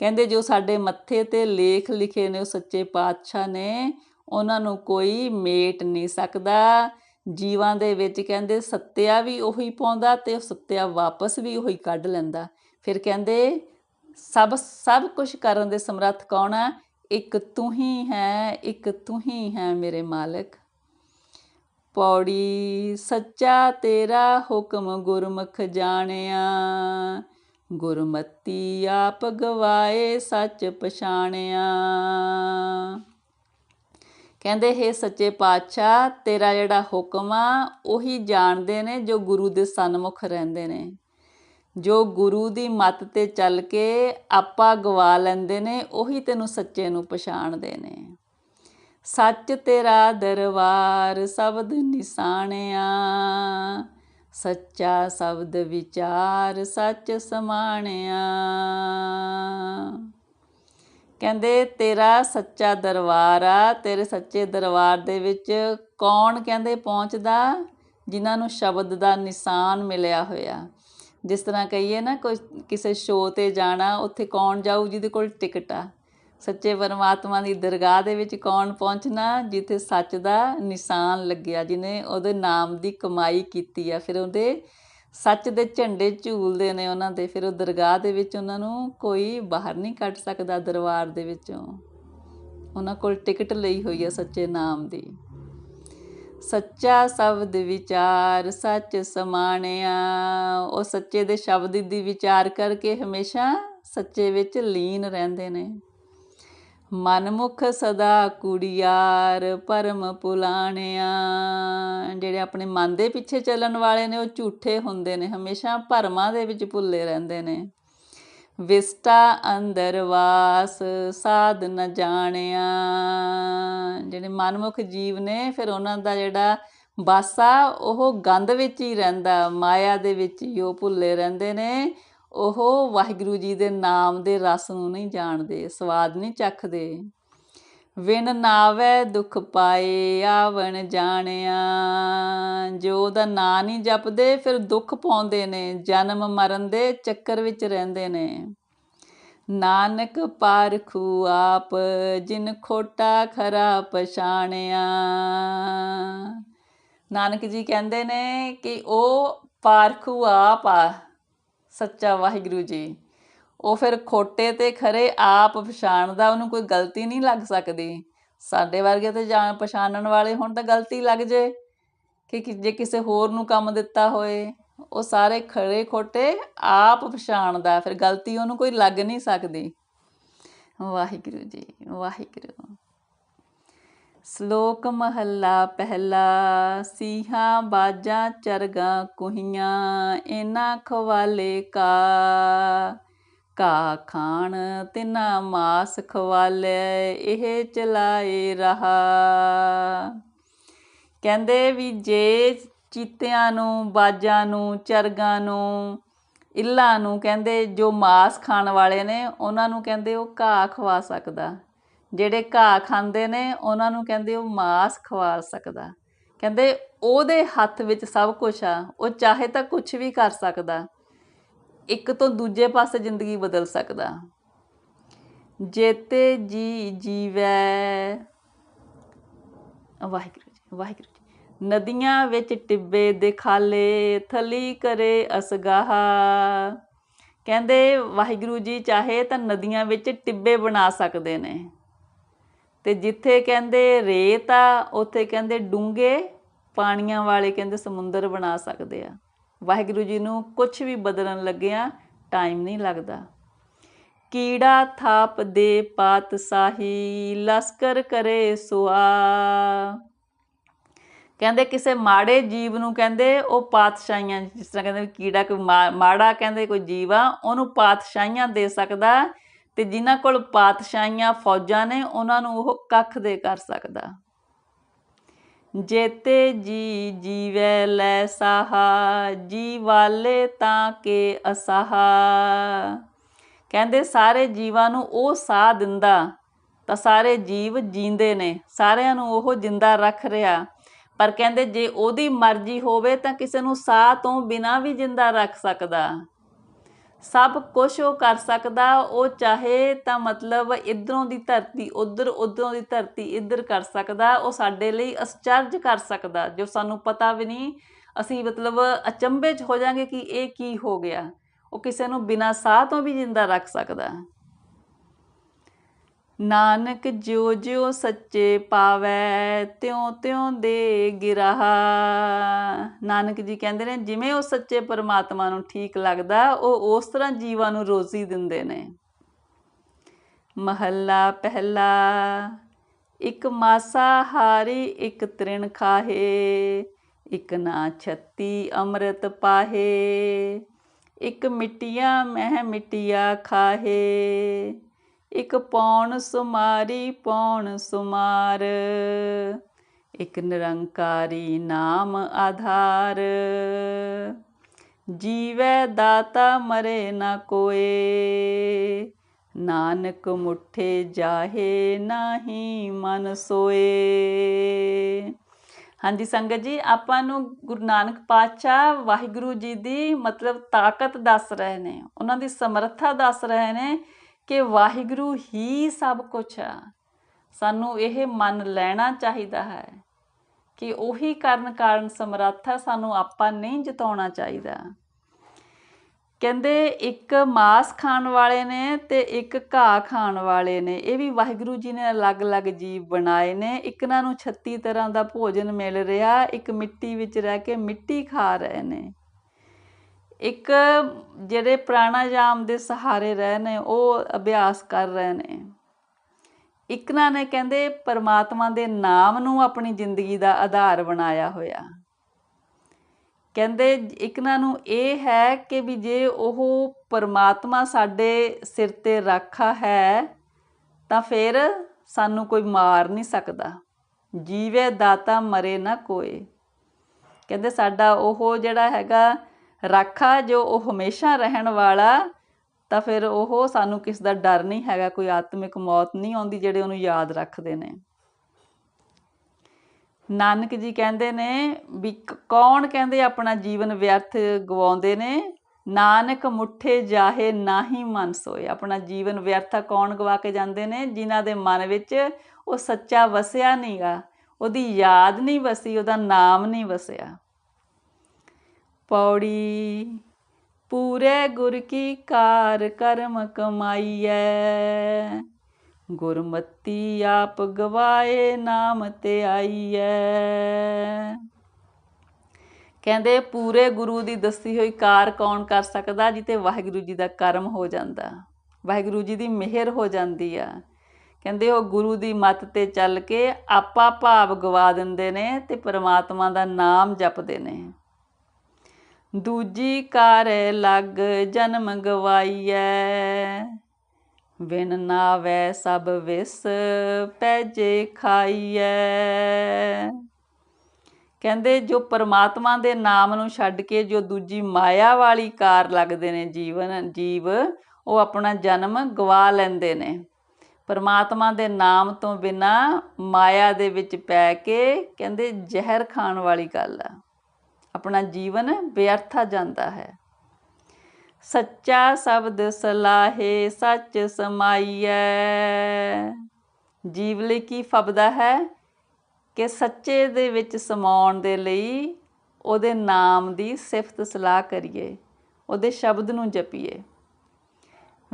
ਕਹਿੰਦੇ ਜੋ ਸਾਡੇ ਮੱਥੇ ਤੇ ਲੇਖ ਲਿਖੇ ਨੇ, ਉਹ ਸੱਚੇ ਪਾਤਸ਼ਾਹ ਨੇ, ਉਹਨਾਂ ਨੂੰ ਕੋਈ ਮੇਟ ਨਹੀਂ ਸਕਦਾ। ਜੀਵਾਂ ਦੇ ਵਿੱਚ ਕਹਿੰਦੇ ਸੱਤਿਆ ਵੀ ਉਹੀ ਪਾਉਂਦਾ ਤੇ ਉਹ ਸੱਤਿਆ ਵਾਪਸ ਵੀ ਉਹੀ ਕੱਢ ਲੈਂਦਾ। ਫਿਰ ਕਹਿੰਦੇ ਸਭ ਸਭ ਕੁਝ ਕਰਨ ਦੇ ਸਮਰੱਥ ਕੌਣ ਹੈ ਇੱਕ ਤੂੰ ਹੀ ਹੈ, ਇੱਕ ਤੂੰ ਹੀ ਹੈ ਮੇਰੇ ਮਾਲਕ। ਪੌੜੀ ਸੱਚਾ ਤੇਰਾ ਹੁਕਮ ਗੁਰਮੁਖ ਜਾਣਿਆ। ਗੁਰਮਤੀ ਆਪ ਗਵਾਏ ਸੱਚ ਪਛਾਣਿਆ। ਕਹਿੰਦੇ, ਹੈ ਸੱਚੇ ਪਾਤਸ਼ਾਹ, ਤੇਰਾ ਜਿਹੜਾ ਹੁਕਮ ਆ, ਉਹੀ ਜਾਣਦੇ ਨੇ ਜੋ ਗੁਰੂ ਦੇ ਸਨਮੁਖ ਰਹਿੰਦੇ ਨੇ। ਜੋ ਗੁਰੂ ਦੀ ਮੱਤ ਤੇ ਚੱਲ ਕੇ ਆਪਾ ਗਵਾ ਲੈਂਦੇ ਨੇ, ਉਹੀ ਤੈਨੂੰ ਸੱਚੇ ਨੂੰ ਪਛਾਣਦੇ ਨੇ। ਸੱਚ ਤੇਰਾ ਦਰਬਾਰ ਸ਼ਬਦ ਨਿਸਾਣਿਆ। ਸੱਚਾ ਸ਼ਬਦ ਵਿਚਾਰ ਸੱਚ ਸਮਾਣਿਆ। ਕਹਿੰਦੇ, ਤੇਰਾ ਸੱਚਾ ਦਰਬਾਰ ਆ, ਤੇਰੇ ਸੱਚੇ ਦਰਬਾਰ ਦੇ ਵਿੱਚ ਕੌਣ ਕਹਿੰਦੇ ਪਹੁੰਚਦਾ? ਜਿਨ੍ਹਾਂ ਨੂੰ ਸ਼ਬਦ ਦਾ ਨਿਸ਼ਾਨ ਮਿਲਿਆ ਹੋਇਆ। ਜਿਸ ਤਰ੍ਹਾਂ ਕਹੀਏ ਨਾ, ਕੋਈ ਕਿਸੇ ਸ਼ੋਅ ਤੇ ਜਾਣਾ, ਉੱਥੇ ਕੌਣ ਜਾਊ ਜਿਹਦੇ ਕੋਲ ਟਿਕਟ ਆ। ਸੱਚੇ ਪਰਮਾਤਮਾ ਦੀ ਦਰਗਾਹ ਦੇ ਵਿੱਚ ਕੌਣ ਪਹੁੰਚਣਾ, ਜਿੱਥੇ ਸੱਚ ਦਾ ਨਿਸ਼ਾਨ ਲੱਗਿਆ, ਜਿਨੇ ਉਹਦੇ ਨਾਮ ਦੀ ਕਮਾਈ ਕੀਤੀ ਆ। ਫਿਰ ਉਹਦੇ ਸੱਚ ਦੇ ਝੰਡੇ ਝੂਲਦੇ ਨੇ ਉਹਨਾਂ ਦੇ। ਫਿਰ ਉਹ ਦਰਗਾਹ ਦੇ ਵਿੱਚ ਉਹਨਾਂ ਨੂੰ ਕੋਈ ਬਾਹਰ ਨਹੀਂ ਕੱਢ ਸਕਦਾ ਦਰਬਾਰ ਦੇ ਵਿੱਚੋਂ। ਉਹਨਾਂ ਕੋਲ ਟਿਕਟ ਲਈ ਹੋਈ ਹੈ ਸੱਚੇ ਨਾਮ ਦੀ। ਸੱਚਾ ਸ਼ਬਦ ਵਿਚਾਰ ਸੱਚ ਸਮਾਣਿਆ। ਉਹ ਸੱਚੇ ਦੇ ਸ਼ਬਦ ਦੀ ਵਿਚਾਰ ਕਰਕੇ ਹਮੇਸ਼ਾ ਸੱਚੇ ਵਿੱਚ ਲੀਨ ਰਹਿੰਦੇ ਨੇ। ਮਨਮੁਖ ਸਦਾ ਕੁੜੀਆਰ ਪਰਮ ਪੁਲਾਣਿਆ। ਜਿਹੜੇ ਆਪਣੇ ਮਨ ਦੇ ਪਿੱਛੇ ਚੱਲਣ ਵਾਲੇ ਨੇ, ਉਹ ਝੂਠੇ ਹੁੰਦੇ ਨੇ, ਹਮੇਸ਼ਾ ਭਰਮਾਂ ਦੇ ਵਿੱਚ ਭੁੱਲੇ ਰਹਿੰਦੇ ਨੇ। ਵਿਸਟਾ ਅੰਦਰ ਵਾਸ, ਸਾਧ ਨ ਜਾਣਿਆ। ਜਿਹੜੇ ਮਨਮੁਖ ਜੀਵ ਨੇ, ਫਿਰ ਉਹਨਾਂ ਦਾ ਜਿਹੜਾ ਬਾਸਾ ਉਹ ਗੰਦ ਵਿੱਚ ਹੀ ਰਹਿੰਦਾ, ਮਾਇਆ ਦੇ ਵਿੱਚ ਹੀ ਉਹ ਭੁੱਲੇ ਰਹਿੰਦੇ ਨੇ। ਉਹ ਵਾਹਿਗੁਰੂ ਜੀ ਦੇ ਨਾਮ ਦੇ ਰਸ ਨੂੰ ਨਹੀਂ ਜਾਣਦੇ, ਸਵਾਦ ਨਹੀਂ ਚੱਖਦੇ। ਵਿਨ ਨਾਵੇ ਦੁੱਖ ਪਾਏ, ਆਵਣ ਜਾਣਿਆ। ਜੋ ਉਹਦਾ ਨਾਂ ਨਹੀਂ ਜਪਦੇ, ਫਿਰ ਦੁੱਖ ਪਾਉਂਦੇ ਨੇ, ਜਨਮ ਮਰਨ ਦੇ ਚੱਕਰ ਵਿੱਚ ਰਹਿੰਦੇ ਨੇ। ਨਾਨਕ ਪਾਰਖੂ ਆਪ, ਜਿਨ ਖੋਟਾ ਖਰਾ ਪਛਾਣਿਆ। ਨਾਨਕ ਜੀ ਕਹਿੰਦੇ ਨੇ ਕਿ ਉਹ ਪਾਰਖੂ ਆਪ ਆ। ਸੱਚਾ ਵਾਹਿਗੁਰੂ ਜੀ। ਉਹ ਫਿਰ ਖੋਟੇ ਤੇ ਖਰੇ ਆਪ ਪਛਾਣਦਾ ਉਹਨੂੰ ਕੋਈ ਗਲਤੀ ਨਹੀਂ ਲੱਗ ਸਕਦੀ। ਸਾਡੇ ਵਰਗੇ ਤੇ ਜਾਣ ਪਛਾਣਨ ਵਾਲੇ ਹੁਣ ਤਾਂ ਗਲਤੀ ਲੱਗ ਜੇ। ਕਿ ਜੇ ਕਿਸੇ ਹੋਰ ਨੂੰ ਕੰਮ ਦਿੱਤਾ ਹੋਏ, ਉਹ ਸਾਰੇ ਖਰੇ ਖੋਟੇ ਆਪ ਪਛਾਣਦਾ ਫਿਰ ਗਲਤੀ ਉਹਨੂੰ ਕੋਈ ਲੱਗ ਨਹੀਂ ਸਕਦੀ। ਵਾਹਿਗੁਰੂ ਜੀ, ਵਾਹਿਗੁਰੂ। ਸ਼ਲੋਕ ਮਹੱਲਾ ਪਹਿਲਾ, ਸੀਹਾਂ ਬਾਜਾਂ ਚਰਗਾਂ ਕੁਹੀਆਂ ਇਹਨਾਂ ਖਵਾਲੇ ਕਾ। ਕਾ ਖਾਣ ਤਿਨਾ ਮਾਸ ਖਵਾਲੇ, ਇਹ ਚਲਾਏ ਰਹਾ। ਕਹਿੰਦੇ ਵੀ ਜੇ ਚੀਤਿਆਂ ਨੂੰ, ਬਾਜਾਂ ਨੂੰ, ਚਰਗਾਂ ਨੂੰ ਇੱਲਾਂ ਨੂੰ ਕਹਿੰਦੇ ਜੋ ਮਾਸ ਖਾਣ ਵਾਲੇ ਨੇ, ਉਹਨਾਂ ਨੂੰ ਕਹਿੰਦੇ ਉਹ ਘਾਹ ਖਵਾ ਸਕਦਾ। ਜਿਹੜੇ ਘਾਹ ਖਾਂਦੇ ਨੇ, ਉਹਨਾਂ ਨੂੰ ਕਹਿੰਦੇ ਉਹ ਮਾਸ ਖਵਾ ਸਕਦਾ। ਕਹਿੰਦੇ ਉਹਦੇ ਹੱਥ ਵਿੱਚ ਸਭ ਕੁਝ ਆ, ਉਹ ਚਾਹੇ ਤਾਂ ਕੁਝ ਵੀ ਕਰ ਸਕਦਾ, ਇੱਕ ਤੋਂ ਦੂਜੇ ਪਾਸੇ ਜ਼ਿੰਦਗੀ ਬਦਲ ਸਕਦਾ। ਜੇਤੇ ਜੀ ਜੀਵੈ। ਵਾਹਿਗੁਰੂ ਜੀ ਵਾਹਿਗੁਰੂ ਜੀ। ਨਦੀਆਂ ਵਿੱਚ ਟਿੱਬੇ ਦੇ ਖਾਲੇ ਥਲੀ ਕਰੇ ਅਸਗਾਹਾ। ਕਹਿੰਦੇ ਵਾਹਿਗੁਰੂ ਜੀ, ਚਾਹੇ ਤਾਂ ਨਦੀਆਂ ਵਿੱਚ ਟਿੱਬੇ ਬਣਾ ਸਕਦੇ ਨੇ। ਤੇ ਜਿੱਥੇ ਕਹਿੰਦੇ ਰੇਤ ਆ, ਉੱਥੇ ਕਹਿੰਦੇ ਡੂੰਘੇ ਪਾਣੀਆਂ ਵਾਲੇ ਕਹਿੰਦੇ ਸਮੁੰਦਰ ਬਣਾ ਸਕਦੇ ਆ। ਵਾਹਿਗੁਰੂ ਜੀ ਨੂੰ ਕੁਝ ਵੀ ਬਦਲਣ ਲੱਗਿਆ ਟਾਈਮ ਨਹੀਂ ਲੱਗਦਾ। ਕੀੜਾ ਥਾਪ ਦੇ ਪਾਤਸ਼ਾਹੀ ਲਸਕਰ ਕਰੇ ਸੁਆ। ਕਹਿੰਦੇ ਕਿਸੇ ਮਾੜੇ ਜੀਵ ਨੂੰ ਕਹਿੰਦੇ ਉਹ ਪਾਤਸ਼ਾਹੀਆਂ, ਜਿਸ ਤਰ੍ਹਾਂ ਕਹਿੰਦੇ ਕੀੜਾ ਕੋਈ ਮਾ- ਮਾੜਾ ਕਹਿੰਦੇ ਕੋਈ ਜੀਵ ਆ, ਉਹਨੂੰ ਪਾਤਸ਼ਾਹੀਆਂ ਦੇ ਸਕਦਾ ਤੇ ਜਿਨ੍ਹਾਂ ਕੋਲ ਪਾਤਸ਼ਾਹੀਆਂ, ਫੌਜਾਂ ਨੇ, ਉਹਨਾਂ ਨੂੰ ਉਹ ਕੱਖ ਦੇ ਕਰ ਸਕਦਾ। ਜੇਤੇ ਜੀ ਜੀਵੈ ਲੈ ਸਾਹਾ, ਜੀ ਵਾਲੇ ਤਾਂ ਕੇ ਅਸਾਹਾ। ਕਹਿੰਦੇ ਸਾਰੇ ਜੀਵਾਂ ਨੂੰ ਉਹ ਸਾਹ ਦਿੰਦਾ, ਤਾਂ ਸਾਰੇ ਜੀਵ ਜੀਂਦੇ ਨੇ, ਸਾਰਿਆਂ ਨੂੰ ਉਹ ਜਿੰਦਾ ਰੱਖ ਰਿਹਾ। ਪਰ ਕਹਿੰਦੇ ਜੇ ਉਹਦੀ ਮਰਜ਼ੀ ਹੋਵੇ ਤਾਂ ਕਿਸੇ ਨੂੰ ਸਾਹ ਤੋਂ ਬਿਨਾਂ ਵੀ ਜਿੰਦਾ ਰੱਖ ਸਕਦਾ। ਸਭ ਕੁਝ ਉਹ ਕਰ ਸਕਦਾ, ਉਹ ਚਾਹੇ ਤਾਂ ਮਤਲਬ ਇਧਰੋਂ ਦੀ ਧਰਤੀ ਉਧਰ, ਉਧਰੋਂ ਦੀ ਧਰਤੀ ਇੱਧਰ ਕਰ ਸਕਦਾ, ਉਹ ਸਾਡੇ ਲਈ ਅਸਚਰਜ ਕਰ ਸਕਦਾ, ਜੋ ਸਾਨੂੰ ਪਤਾ ਵੀ ਨਹੀਂ, ਅਸੀਂ ਮਤਲਬ ਅਚੰਭੇ 'ਚ ਹੋ ਜਾਾਂਗੇ ਕਿ ਇਹ ਕੀ ਹੋ ਗਿਆ। ਉਹ ਕਿਸੇ ਨੂੰ ਬਿਨਾਂ ਸਾਹ ਤੋਂ ਵੀ ਜਿੰਦਾ ਰੱਖ ਸਕਦਾ। ਨਾਨਕ ਜਿਉ ਜਿਉ ਸੱਚੇ ਪਾਵੈ, ਤਿਉ ਤਿਉ ਦੇ ਗਿਰਹਾ। ਨਾਨਕ ਜੀ ਕਹਿੰਦੇ ਨੇ, ਜਿਵੇਂ ਉਹ ਸੱਚੇ ਪਰਮਾਤਮਾ ਨੂੰ ਠੀਕ ਲੱਗਦਾ, ਉਹ ਉਸ ਤਰ੍ਹਾਂ ਜੀਵਾਂ ਨੂੰ ਰੋਜ਼ੀ ਦਿੰਦੇ ਨੇ। ਮਹੱਲਾ ਪਹਿਲਾ, ਇੱਕ ਮਾਸਾ ਹਾਰੀ ਇੱਕ ਤ੍ਰਿਣ ਖਾਹੇ, ਇੱਕ ਨਾ ਛੱਤੀ ਅੰਮ੍ਰਿਤ ਪਾਹੇ, ਇੱਕ ਮਿੱਟੀਆਂ ਮਹਿ ਮਿੱਟੀਆ ਖਾਹੇ। ਇੱਕ ਪੌਣ ਸੁਮਾਰੀ, ਪੌਣ ਸੁਮਾਰ। ਇੱਕ ਨਿਰੰਕਾਰੀ ਨਾਮ ਆਧਾਰ। ਜੀਵੈ ਦਾਤਾ ਮਰੇ ਨਾ ਕੋਏ, ਨਾਨਕ ਮੁਠੇ ਜਾਹੇ ਨਾਹੀ ਮਨ ਸੋਏ। ਹਾਂਜੀ ਸੰਗਤ ਜੀ, ਆਪਾਂ ਨੂੰ ਗੁਰੂ ਨਾਨਕ ਪਾਤਸ਼ਾਹ ਵਾਹਿਗੁਰੂ ਜੀ ਦੀ ਮਤਲਬ ਤਾਕਤ ਦੱਸ ਰਹੇ ਨੇ, ਉਹਨਾਂ ਦੀ ਸਮਰੱਥਾ ਦੱਸ ਰਹੇ ਨੇ ਕਿ ਵਾਹਿਗੁਰੂ ਹੀ ਸਭ ਕੁਝ ਆ। ਸਾਨੂੰ ਇਹ ਮੰਨ ਲੈਣਾ ਚਾਹੀਦਾ ਹੈ ਕਿ ਉਹੀ ਕਰਨ ਕਾਰਨ ਸਮਰੱਥਾ ਸਾਨੂੰ ਆਪਾਂ ਨਹੀਂ ਜਿਤਾਉਣਾ ਚਾਹੀਦਾ। ਕਹਿੰਦੇ ਇੱਕ ਮਾਸ ਖਾਣ ਵਾਲੇ ਨੇ ਤੇ ਇੱਕ ਘਾਹ ਖਾਣ ਵਾਲੇ ਨੇ। ਇਹ ਵੀ ਵਾਹਿਗੁਰੂ ਜੀ ਨੇ ਅਲੱਗ-ਅਲੱਗ ਜੀਵ ਬਣਾਏ ਨੇ। ਇੱਕ ਨਾਲ ਨੂੰ 36 ਤਰ੍ਹਾਂ ਦਾ ਭੋਜਨ ਮਿਲ ਰਿਹਾ। ਇੱਕ ਮਿੱਟੀ ਵਿੱਚ ਰਹਿ ਕੇ ਮਿੱਟੀ ਖਾ ਰਹੇ ਨੇ। ਇੱਕ ਜਿਹੜੇ ਪ੍ਰਾਣਾਯਾਮ ਦੇ ਸਹਾਰੇ ਰਹੇ ਨੇ, ਉਹ ਅਭਿਆਸ ਕਰ ਰਹੇ ਨੇ। ਇੱਕ ਨਾ ਨੇ ਕਹਿੰਦੇ ਪਰਮਾਤਮਾ ਦੇ ਨਾਮ ਨੂੰ ਆਪਣੀ ਜ਼ਿੰਦਗੀ ਦਾ ਆਧਾਰ ਬਣਾਇਆ ਹੋਇਆ। ਕਹਿੰਦੇ ਇੱਕ ਨੂੰ ਇਹ ਹੈ ਕਿ ਵੀ ਜੇ ਉਹ ਪਰਮਾਤਮਾ ਸਾਡੇ ਸਿਰ ਤੇ ਰਾਖਾ ਹੈ, ਤਾਂ ਫਿਰ ਸਾਨੂੰ ਕੋਈ ਮਾਰ ਨਹੀਂ ਸਕਦਾ। ਜੀਵੇ ਦਾਤਾ ਮਰੇ ਨਾ ਕੋਈ ਕਹਿੰਦੇ ਸਾਡਾ ਉਹ ਜਿਹੜਾ ਹੈਗਾ ਰਾਖਾ, ਜੋ ਉਹ ਹਮੇਸ਼ਾ ਰਹਿਣ ਵਾਲਾ, ਤਾਂ ਫਿਰ ਉਹ ਸਾਨੂੰ ਕਿਸ ਦਾ ਡਰ ਨਹੀਂ ਹੈਗਾ, ਕੋਈ ਆਤਮਿਕ ਮੌਤ ਨਹੀਂ ਆਉਂਦੀ ਜਿਹੜੇ ਉਹਨੂੰ ਯਾਦ ਰੱਖਦੇ ਨੇ। ਨਾਨਕ ਜੀ ਕਹਿੰਦੇ ਨੇ ਵੀ ਕੌਣ ਕਹਿੰਦੇ ਆਪਣਾ ਜੀਵਨ ਵਿਅਰਥ ਗਵਾਉਂਦੇ ਨੇ? ਨਾਨਕ ਮੁੱਠੇ ਜਾਹੇ ਨਾਹੀ ਮਨ ਸੋਏ। ਆਪਣਾ ਜੀਵਨ ਵਿਅਰਥਾ ਕੌਣ ਗਵਾ ਕੇ ਜਾਂਦੇ ਨੇ? ਜਿਨ੍ਹਾਂ ਦੇ ਮਨ ਵਿੱਚ ਉਹ ਸੱਚਾ ਵਸਿਆ ਨਹੀਂਗਾ ਉਹਦੀ ਯਾਦ ਨਹੀਂ ਵਸੀ, ਉਹਦਾ ਨਾਮ ਨਹੀਂ ਵਸਿਆ। ਪੌੜੀ। ਪੂਰੇ ਗੁਰ ਕੀ ਕਾਰ ਕਰਮ ਕਮਾਈਐ। ਗੁਰਮਤੀ ਆਪ ਗਵਾਏ ਨਾਮ ਤੇ ਆਈਐ। ਕਹਿੰਦੇ ਪੂਰੇ ਗੁਰੂ ਦੀ ਦੱਸੀ ਹੋਈ ਕਾਰ ਕੌਣ ਕਰ ਸਕਦਾ ਜਿੱਤੇ ਵਾਹਿਗੁਰੂ ਜੀ ਦਾ ਕਰਮ ਹੋ ਜਾਂਦਾ? ਵਾਹਿਗੁਰੂ ਜੀ ਦੀ ਮਿਹਰ ਹੋ ਜਾਂਦੀ ਆ। ਕਹਿੰਦੇ ਉਹ ਗੁਰੂ ਦੀ ਮੱਤ ਤੇ ਚੱਲ ਕੇ ਆਪਾ ਭਾਵ ਗਵਾ ਦਿੰਦੇ ਨੇ ਤੇ ਪਰਮਾਤਮਾ ਦਾ ਨਾਮ ਜਪਦੇ ਨੇ। ਦੂਜੀ ਕਾਰ ਲੱਗ ਜਨਮ ਗਵਾਈਐ। ਵਿਨ ਨਾਵੈ ਸਭ ਵਿਸ ਪੈਜੇ ਖਾਈਐ। ਕਹਿੰਦੇ ਜੋ ਪਰਮਾਤਮਾ ਦੇ ਨਾਮ ਨੂੰ ਛੱਡ ਕੇ ਜੋ ਦੂਜੀ ਮਾਇਆ ਵਾਲੀ ਕਾਰ ਲੱਗਦੇ ਨੇ ਜੀਵਨ, ਜੀਵ, ਉਹ ਆਪਣਾ ਜਨਮ ਗਵਾ ਲੈਂਦੇ ਨੇ। ਪਰਮਾਤਮਾ ਦੇ ਨਾਮ ਤੋਂ ਬਿਨਾ ਮਾਇਆ ਦੇ ਵਿੱਚ ਪੈ ਕੇ ਕਹਿੰਦੇ ਜ਼ਹਿਰ ਖਾਣ ਵਾਲੀ ਗੱਲ ਆ। ਆਪਣਾ ਜੀਵਨ ਵਿਅਰਥਾ ਜਾਂਦਾ ਹੈ। ਸੱਚਾ ਸ਼ਬਦ ਸਲਾਹੇ ਸੱਚ ਸਮਾਈਐ। ਜੀਵ ਲਈ ਕੀ ਫਬਦਾ ਹੈ? ਕਿ ਸੱਚੇ ਦੇ ਵਿੱਚ ਸਮਾਉਣ ਦੇ ਲਈ ਉਹਦੇ ਨਾਮ ਦੀ ਸਿਫਤ ਸਲਾਹ ਕਰੀਏ, ਉਹਦੇ ਸ਼ਬਦ ਨੂੰ ਜਪੀਏ।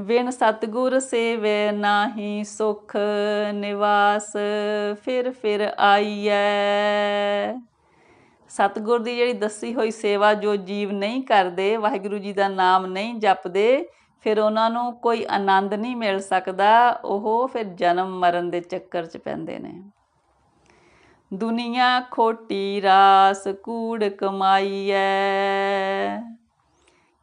ਵਿਣ ਸਤਗੁਰ ਸੇਵੇ ਨਾਹੀ ਸੁਖ ਨਿਵਾਸ, ਫਿਰ ਫਿਰ ਆਈਐ। ਸਤਿਗੁਰ ਦੀ ਜਿਹੜੀ ਦੱਸੀ ਹੋਈ ਸੇਵਾ ਜੋ ਜੀਵ ਨਹੀਂ ਕਰਦੇ, ਵਾਹਿਗੁਰੂ ਜੀ ਦਾ ਨਾਮ ਨਹੀਂ ਜਪਦੇ, ਫਿਰ ਉਹਨਾਂ ਨੂੰ ਕੋਈ ਆਨੰਦ ਨਹੀਂ ਮਿਲ ਸਕਦਾ, ਉਹ ਫਿਰ ਜਨਮ ਮਰਨ ਦੇ ਚੱਕਰ 'ਚ ਪੈਂਦੇ ਨੇ। ਦੁਨੀਆ ਖੋਟੀ ਰਾਸ ਕੂੜ ਕਮਾਈ ਕਮਾਈਐ।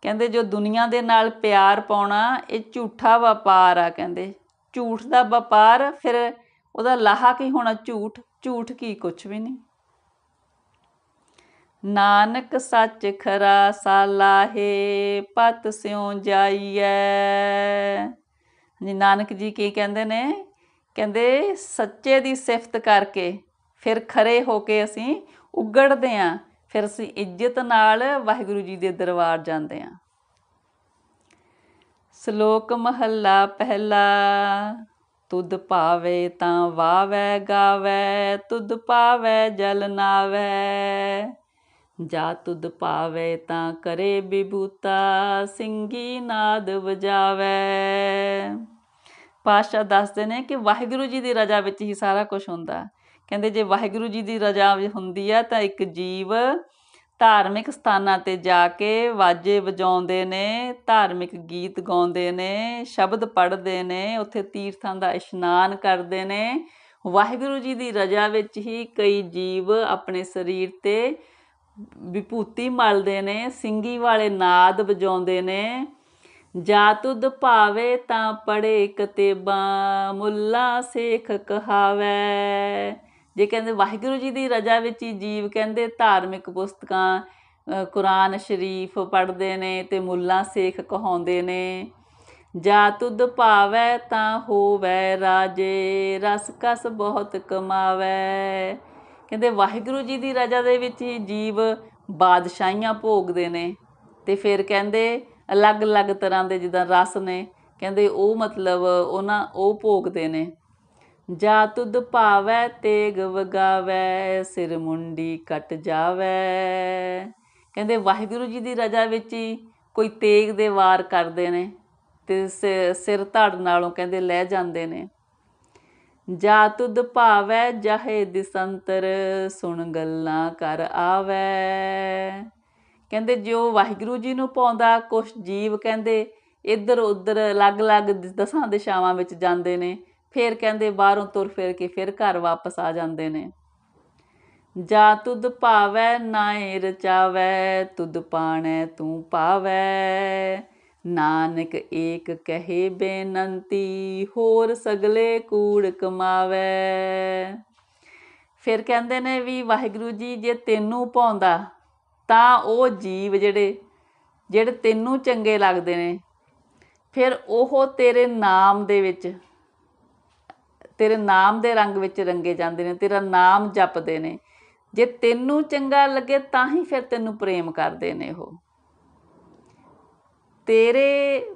ਕਹਿੰਦੇ ਜੋ ਦੁਨੀਆ ਦੇ ਨਾਲ ਪਿਆਰ ਪਾਉਣਾ, ਇਹ ਝੂਠਾ ਵਪਾਰ ਆ ਕਹਿੰਦੇ। ਝੂਠ ਦਾ ਵਪਾਰ, ਫਿਰ ਉਹਦਾ ਲਾਹਾ ਕੀ ਹੋਣਾ ਝੂਠ? ਝੂਠ ਕੀ ਕੁਛ ਵੀ ਨਹੀਂ। ਨਾਨਕ ਸੱਚ ਖਰਾ ਸਾਲਾਹੇ ਪਤ ਸਿਉ ਜਾਈਐ। ਜੀ ਨਾਨਕ ਜੀ ਕੀ ਕਹਿੰਦੇ ਨੇ? ਕਹਿੰਦੇ, ਸੱਚੇ ਦੀ ਸਿਫਤ ਕਰਕੇ ਫਿਰ ਖਰੇ ਹੋ ਕੇ ਅਸੀਂ ਉਗੜਦੇ ਆਂ, ਫਿਰ ਅਸੀਂ ਇੱਜ਼ਤ ਨਾਲ ਵਾਹਿਗੁਰੂ ਜੀ ਦੇ ਦਰਬਾਰ ਜਾਂਦੇ ਆਂ। ਸ਼ਲੋਕ ਮਹੱਲਾ ਪਹਿਲਾ, ਤੁਧ ਭਾਵੇ ਤਾਂ ਵਾਵੈ ਗਾਵੈ, ਤੁਧ ਪਾਵੈ ਜਲ ਨਾਵੈ। ਜਾ ਤੁਧ ਭਾਵੇ ਤਾਂ ਕਰੇ ਬਿਬੂਤਾ ਸਿੰਘੀ ਨਾਦ ਵਜਾਵੇ। ਪਾਸ਼ਾ ਦੱਸਦੇ ਨੇ ਕਿ ਵਾਹਿਗੁਰੂ ਜੀ ਦੀ ਰਜ਼ਾ ਵਿੱਚ ਹੀ ਸਾਰਾ ਕੁਝ ਹੁੰਦਾ। ਕਹਿੰਦੇ ਜੇ ਵਾਹਿਗੁਰੂ ਜੀ ਦੀ ਰਜ਼ਾ ਹੁੰਦੀ ਆ ਤਾਂ ਇੱਕ ਜੀਵ ਧਾਰਮਿਕ ਸਥਾਨਾਂ ਤੇ ਜਾ ਕੇ ਵਾਜੇ ਵਜਾਉਂਦੇ ਨੇ, ਧਾਰਮਿਕ ਗੀਤ ਗਾਉਂਦੇ ਨੇ, ਸ਼ਬਦ ਪੜ੍ਹਦੇ ਨੇ, ਉੱਥੇ ਤੀਰਥਾਂ ਦਾ ਇਸ਼ਨਾਨ ਕਰਦੇ ਨੇ। ਵਾਹਿਗੁਰੂ ਜੀ ਦੀ ਰਜ਼ਾ ਵਿੱਚ ਹੀ ਕਈ ਜੀਵ ਆਪਣੇ ਸਰੀਰ ਤੇ ਵਿਭੂਤੀ ਮਲਦੇ ਨੇ, ਸਿੰਗੀ ਵਾਲੇ ਨਾਦ ਵਜਾਉਂਦੇ ਨੇ। ਜਾ ਤੁਧ ਭਾਵੇ ਤਾਂ ਪੜੇ ਕਤੇਬਾਂ, ਮੁੱਲਾ ਸੇਖ ਕਹਾਵੇ। ਜੇ ਕਹਿੰਦੇ ਵਾਹਿਗੁਰੂ ਜੀ ਦੀ ਰਜ਼ਾ ਵਿੱਚ ਹੀ ਜੀਵ ਕਹਿੰਦੇ ਧਾਰਮਿਕ ਪੁਸਤਕਾਂ ਕੁਰਾਨ ਸ਼ਰੀਫ ਪੜ੍ਹਦੇ ਨੇ ਤੇ ਮੁੱਲਾ ਸੇਖ ਕਹਾਉਂਦੇ ਨੇ। ਜਾ ਤੁਧ ਭਾਵੇ ਤਾਂ ਹੋਵੇ ਰਾਜੇ, ਰਸ ਕਸ ਬਹੁਤ ਕਮਾਵੇ। ਕਹਿੰਦੇ ਵਾਹਿਗੁਰੂ ਜੀ ਦੀ ਰਜ਼ਾ ਦੇ ਵਿੱਚ ਹੀ ਜੀਵ ਬਾਦਸ਼ਾਹੀਆਂ ਭੋਗਦੇ ਨੇ। ਤੇ ਫਿਰ ਕਹਿੰਦੇ ਅਲੱਗ-ਅਲੱਗ ਤਰ੍ਹਾਂ ਦੇ ਜਿੱਦਾਂ ਰਸ ਨੇ, ਕਹਿੰਦੇ ਉਹ ਮਤਲਬ ਉਹਨਾਂ, ਉਹ ਭੋਗਦੇ ਨੇ। ਜਾ ਤੁਧ ਭਾਵੈ ਤੇਗ ਵਗਾਵੈ, ਸਿਰ ਮੁੰਡੀ ਕੱਟ ਜਾਵੈ। ਕਹਿੰਦੇ ਵਾਹਿਗੁਰੂ ਜੀ ਦੀ ਰਜ਼ਾ ਵਿੱਚ ਹੀ ਕੋਈ ਤੇਗ ਦੇ ਵਾਰ ਕਰਦੇ ਨੇ ਤੇ ਸਿਰ ਧੜ ਨਾਲੋਂ ਕਹਿੰਦੇ ਲੈ ਜਾਂਦੇ ਨੇ। ਜਾ ਤੁਧ ਭਾਵੈ ਜਾਹੇ ਦਿਸੰਤਰ, ਸੁਣ ਗੱਲਾਂ ਕਰ ਆਵੈ। ਕਹਿੰਦੇ ਜੋ ਵਾਹਿਗੁਰੂ ਜੀ ਨੂੰ ਪਾਉਂਦਾ ਕੁਛ ਜੀਵ, ਕਹਿੰਦੇ, ਇੱਧਰ ਉੱਧਰ ਅਲੱਗ-ਅਲੱਗ ਦਸਾਂ ਦਿਸ਼ਾਵਾਂ ਵਿੱਚ ਜਾਂਦੇ ਨੇ। ਫਿਰ ਕਹਿੰਦੇ, ਬਾਹਰੋਂ ਤੁਰ ਫਿਰ ਕੇ ਫਿਰ ਘਰ ਵਾਪਸ ਆ ਜਾਂਦੇ ਨੇ। ਜਾ ਤੁਧ ਭਾਵੈ ਨਾਏ ਰਚਾਵੈ, ਤੁਧ ਪਾਣੈ ਤੂੰ ਪਾਵੈ। ਨਾਨਕ ਏਕ ਕਹੇ ਬੇਨੰਤੀ, ਹੋਰ ਸਗਲੇ ਕੂੜ ਕਮਾਵੇ। ਫਿਰ ਕਹਿੰਦੇ ਨੇ ਵੀ ਵਾਹਿਗੁਰੂ ਜੀ, ਜੇ ਤੈਨੂੰ ਪਾਉਂਦਾ ਤਾਂ ਉਹ ਜੀਵ ਜਿਹੜੇ ਜਿਹੜੇ ਤੈਨੂੰ ਚੰਗੇ ਲੱਗਦੇ ਨੇ, ਫਿਰ ਉਹ ਤੇਰੇ ਨਾਮ ਦੇ ਵਿੱਚ, ਤੇਰੇ ਨਾਮ ਦੇ ਰੰਗ ਵਿੱਚ ਰੰਗੇ ਜਾਂਦੇ ਨੇ, ਤੇਰਾ ਨਾਮ ਜਪਦੇ ਨੇ। ਜੇ ਤੈਨੂੰ ਚੰਗਾ ਲੱਗੇ, ਤਾਂ ਹੀ ਫਿਰ ਤੈਨੂੰ ਪ੍ਰੇਮ ਕਰਦੇ ਨੇ ਉਹ। ਤੇਰੇ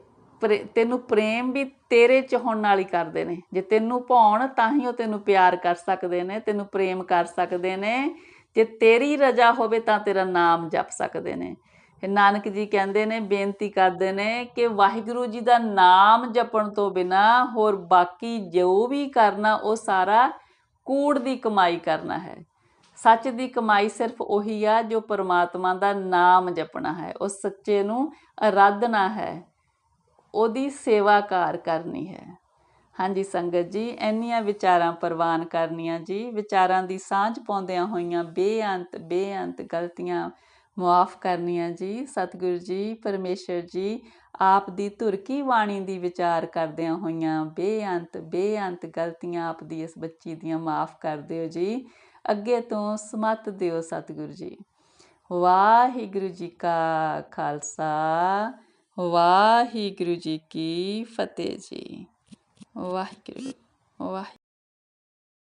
ਤੈਨੂੰ ਪ੍ਰੇਮ ਵੀ ਤੇਰੇ ਚਾਹਣ ਨਾਲ ਹੀ ਕਰਦੇ ਨੇ। ਜੇ ਤੈਨੂੰ ਭਾਉਣ, ਤਾਂ ਹੀ ਉਹ ਤੈਨੂੰ ਪਿਆਰ ਕਰ ਸਕਦੇ ਨੇ, ਤੈਨੂੰ ਪ੍ਰੇਮ ਕਰ ਸਕਦੇ ਨੇ। ਜੇ ਤੇਰੀ ਰਜ਼ਾ ਹੋਵੇ, ਤਾਂ ਤੇਰਾ ਨਾਮ ਜਪ ਸਕਦੇ ਨੇ। ਨਾਨਕ ਜੀ ਕਹਿੰਦੇ ਨੇ, ਬੇਨਤੀ ਕਰਦੇ ਨੇ ਕਿ ਵਾਹਿਗੁਰੂ ਜੀ ਦਾ ਨਾਮ ਜਪਣ ਤੋਂ ਬਿਨਾ ਹੋਰ ਬਾਕੀ ਜੋ ਵੀ ਕਰਨਾ, ਉਹ ਸਾਰਾ ਕੂੜ ਦੀ ਕਮਾਈ ਕਰਨਾ ਹੈ। ਸੱਚ ਦੀ ਕਮਾਈ ਸਿਰਫ ਉਹੀ ਆ ਜੋ ਪਰਮਾਤਮਾ ਦਾ ਨਾਮ ਜਪਣਾ ਹੈ। ਉਸ ਸੱਚੇ ਨੂੰ ਅਰਾਧਨਾ ਹੈ। ਉਹਦੀ ਸੇਵਾਕਾਰ ਕਰਨੀ ਹੈ। ਹਾਂਜੀ ਸੰਗਤ ਜੀ, ਇੰਨੀਆਂ ਵਿਚਾਰਾਂ ਪ੍ਰਵਾਨ ਕਰਨੀਆਂ ਜੀ। ਵਿਚਾਰਾਂ ਦੀ ਸਾਂਝ ਪਾਉਂਦਿਆਂ ਹੋਈਆਂ ਬੇਅੰਤ ਬੇਅੰਤ ਗਲਤੀਆਂ ਮੁਆਫ ਕਰਨੀਆਂ ਜੀ। ਸਤਿਗੁਰੂ ਜੀ, ਪਰਮੇਸ਼ਰ ਜੀ, ਆਪ ਦੀ ਧੁਰਕੀ ਬਾਣੀ ਦੀ ਵਿਚਾਰ ਕਰਦਿਆਂ ਹੋਈਆਂ ਬੇਅੰਤ ਬੇਅੰਤ ਗਲਤੀਆਂ ਆਪ ਦੀ ਇਸ ਬੱਚੀ ਦੀਆਂ ਮਾਫ ਕਰ ਦਿਓ ਜੀ। ਅੱਗੇ ਤੋਂ ਸਮਤ ਦਿਓ ਸਤਿਗੁਰੂ ਜੀ। ਵਾਹਿਗੁਰੂ ਜੀ ਕਾ ਖਾਲਸਾ, ਵਾਹਿਗੁਰੂ ਜੀ ਕੀ ਫਤਿਹ ਜੀ। ਵਾਹਿਗੁਰੂ, ਵਾਹਿ